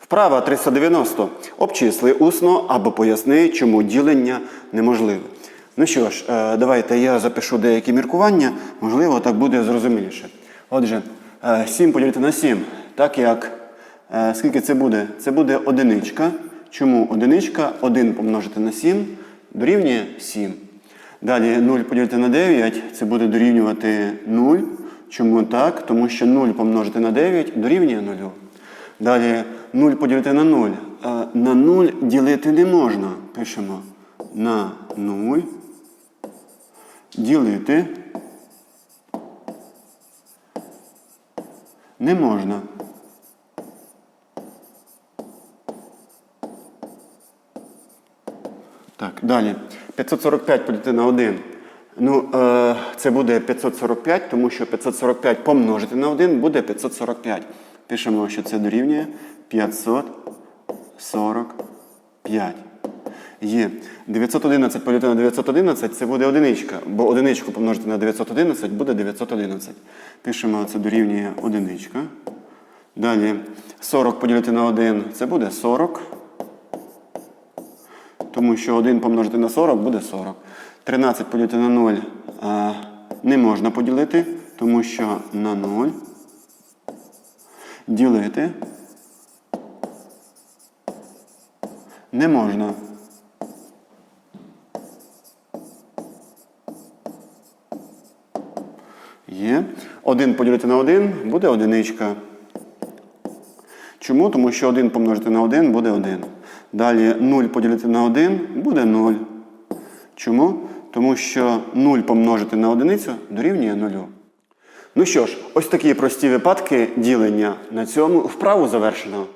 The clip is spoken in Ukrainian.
Вправа 390. Обчисли усно або поясни, чому ділення неможливе. Ну що ж, е, давайте я запишу деякі міркування, можливо, так буде зрозуміліше. Отже, е, 7 поділити на 7, так як е, скільки це буде? Це буде одиничка. Чому одиничка? 1 помножити на 7 дорівнює 7. Далі 0 поділити на 9, це буде дорівнювати 0. Чому так? Тому що 0 помножити на 9 дорівнює 0. Далі 0 поділити на 0. Е, На 0 ділити не можна. Пишемо на 0. Ділити не можна. Так, далі. 545 поділити на 1. Ну, е, це буде 545, тому що 545 помножити на 1 буде 545. Пишемо, що це дорівнює 545. Є. 911 поділити на 911 це буде одиничка, бо одиничку помножити на 911 буде 911. Пишемо, це дорівнює одиничка. Далі 40 поділити на 1 це буде 40 тому що 1 помножити на 40 буде 40. 13 поділити на 0 а, не можна поділити, тому що на 0 ділити не можна. Є. 1 поділити на 1 буде одиничка. Чому? Тому що 1 помножити на 1 буде 1. Далі 0 поділити на 1 буде 0. Чому? Тому що 0 помножити на одиницю дорівнює 0. Ну що ж, ось такі прості випадки ділення. На цьому вправу завершено.